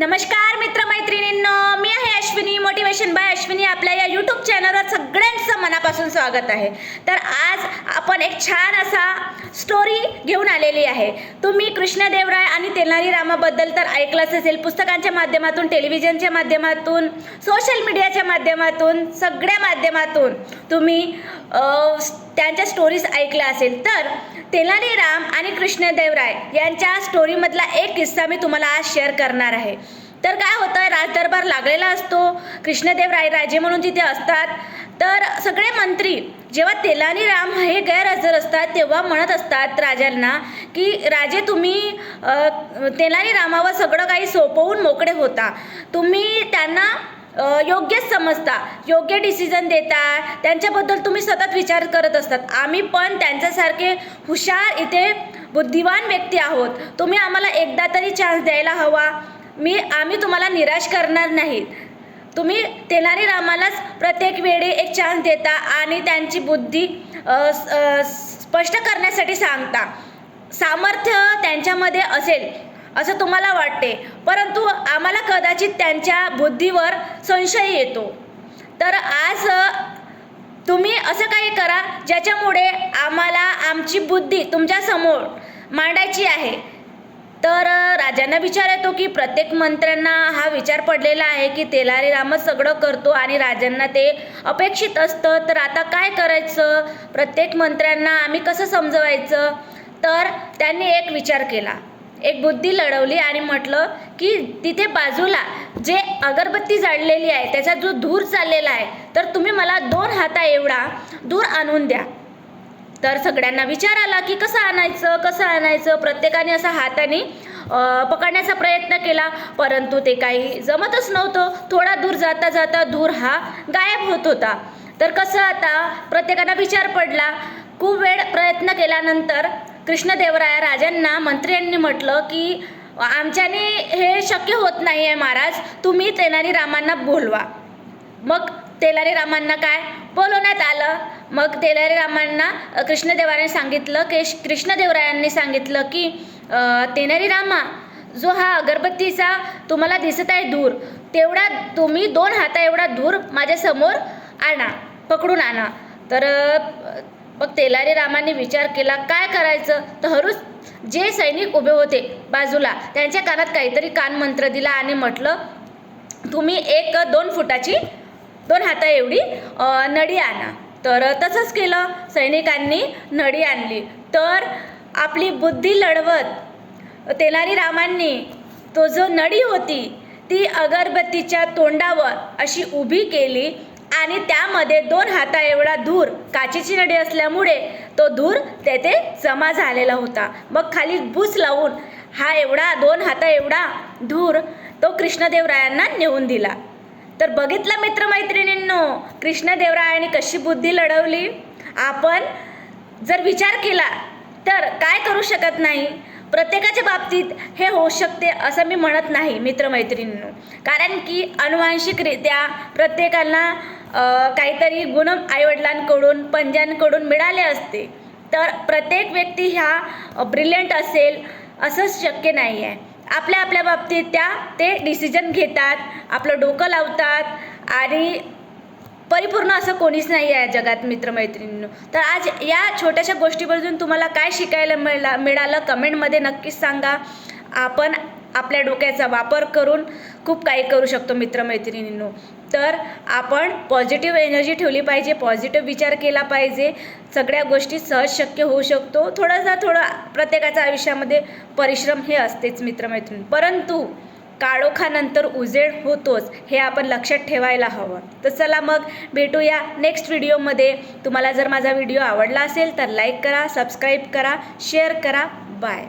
नमस्कार मित्रमैत्रिणींनो मी आहे Ashwini motivation bye Ashwini. आपल्या या यूट्यूब चॅनलवर सगळ्यांचं मनापासून स्वागत आहे. तर आज आपण एक छान असा स्टोरी घेऊन आलेली आहे. तुम्ही कृष्णदेवराय आणि तेनाली रामाबद्दल तर ऐकलंच असेल. पुस्तकांच्या माध्यमातून टेलिव्हिजनच्या माध्यमातून सोशल मीडियाच्या माध्यमातून सगळ्या माध्यमातून तुम्ही त्यांच्या स्टोरीज ऐकल्या असेल. तर तेलानी राम आणि कृष्णदेवराय यांच्या स्टोरीमधला एक किस्सा मी तुम्हाला आज शेअर करणार आहे. तर काय होतं राजदरबार लागलेला असतो कृष्णदेवराय राजे म्हणून तिथे असतात. तर सगळे मंत्री जेव्हा तेलानी राम हे गैरहजर असतात तेव्हा म्हणत असतात राजांना की राजे तुम्ही तेलानी रामावर सगळं काही सोपवून मोकळे होता. तुम्ही त्यांना योग्यच समजता योग्य डिसिजन देता त्यांच्याबद्दल तुम्ही सतत विचार करत असतात. आम्ही पण त्यांच्यासारखे हुशार इथे बुद्धिवान व्यक्ती आहोत. तुम्ही आम्हाला एकदा तरी चान्स द्यायला हवा. मी आम्ही तुम्हाला निराश करणार नाही तुम्ही तेनाली रामालाच प्रत्येक वेळी एक चान्स देता आणि त्यांची बुद्धी स्पष्ट करण्यासाठी सांगता. सामर्थ्य त्यांच्यामध्ये असेल. असं तुम्हाला वाटते. परंतु आम्हाला कदाचित त्यांच्या बुद्धीवर संशय येतो. तर आज तुम्ही असं काही करा ज्याच्यामुळे आम्हाला आमची बुद्धी तुमच्यासमोर मांडायची आहे. तर राजांना विचार येतो की प्रत्येक मंत्र्यांना हा विचार पडलेला आहे की तेलारी रामच सगळं करतो आणि राजांना ते अपेक्षित असतं. तर आता काय करायचं? प्रत्येक मंत्र्यांना आम्ही कसं समजवायचं? तर त्यांनी एक विचार केला. एक बुद्धी लढवली आणि म्हटलं की तिथे बाजूला जे अगरबत्ती जाळलेली आहे त्याचा जो धूर चाललेला आहे तर तुम्ही मला दोन हाता एवढा धूर आणून द्या. तर सगळ्यांना विचार आला की कसं आणायचं कसं आणायचं? प्रत्येकाने असा हाताने पकडण्याचा प्रयत्न केला परंतु ते काही जमतच नव्हतं. थोडा दूर जाता जाता धूर हा गायब होत होता. तर कसं आता प्रत्येकाला विचार पडला. खूप वेळ प्रयत्न केल्यानंतर कृष्णदेवराया राजांना मंत्र्यांनी म्हटलं की आमच्याने हे शक्य होत नाही आहे महाराज तुम्ही तेनारी रामांना बोलवा. मग तेलारी रामांना काय? बोलवण्यात आलं. मग तेलारी रामांना कृष्णदेवरायांनी सांगितलं की कृष्णदेवरायांनी सांगितलं की तेनारी रामा जो हा अगरबत्तीचा तुम्हाला दिसत आहे धूर तेवढा तुम्ही दोन हाता एवढा धूर माझ्यासमोर आणा पकडून आणा. तर मग तेलारी रामाने विचार केला काय करायचं? तर हरूच जे सैनिक उभे होते बाजूला त्यांच्या कानात काहीतरी कान मंत्र दिला आणि म्हटलं तुम्ही एक दोन फुटाची दोन हाता एवढी नडी आणा. तर तसंच केलं. सैनिकांनी नडी आणली. तर आपली बुद्धी लढवत तेलारी रामांनी तो जो नडी होती ती अगरबत्तीच्या तोंडावर अशी उभी केली. आणि त्यामध्ये दोन हाता एवढा धूर काचेची नडी असल्यामुळे तो धूर तेथे जमा झालेला होता. मग खाली भूस लावून हा एवढा दोन हाता एवढा धूर तो कृष्णदेवरायांना नेऊन दिला. तर बघितलं मित्रमैत्रिणींनो कृष्णदेवरायाने कशी बुद्धी लढवली? आपण जर विचार केला तर काय करू शकत नाही? प्रत्येकाच्या बाबतीत हे होऊ शकते असं मी म्हणत नाही मित्रमैत्रिणींनो. कारण की अनुवांशिकरित्या प्रत्येकाला काहीतरी गुण आईवडिलांकडून पंजांकडून मिळाले असते. तर प्रत्येक व्यक्ती ह्या ब्रिलियंट असेल असंच शक्य नाही आहे आपल्या आपल्या बाबतीत त्या ते डिसिजन घेतात आपलं डोकं लावतात आणि परिपूर्ण असं कोणीच नाही आहे जगात मित्रमैत्रिणींनो. तर आज या छोट्याशा गोष्टीपासून तुम्हाला काय शिकायला मिळाला मिळालं? कमेंटमध्ये नक्कीच सांगा. आपण आपल्या डोक्याचा वापर करून खूप काही करू शकतो मित्रमैत्रिणींनो. तर आपण पॉझिटिव्ह एनर्जी ठेवली पाहिजे पॉझिटिव्ह विचार केला पाहिजे. सगळ्या गोष्टी सहज शक्य होऊ शकतो. थोडासा थोडा प्रत्येकाच्या आयुष्यामध्ये परिश्रम हे असतेच मित्रमैत्रिणी. परंतु काळोखानंतर उजेड होतोच हे आपण लक्षात ठेवायला हवं. तर चला मग भेटूया नेक्स्ट व्हिडिओमध्ये तुम्हाला जर माझा व्हिडिओ आवडला असेल तर लाईक करा सबस्क्राईब करा शेअर करा. बाय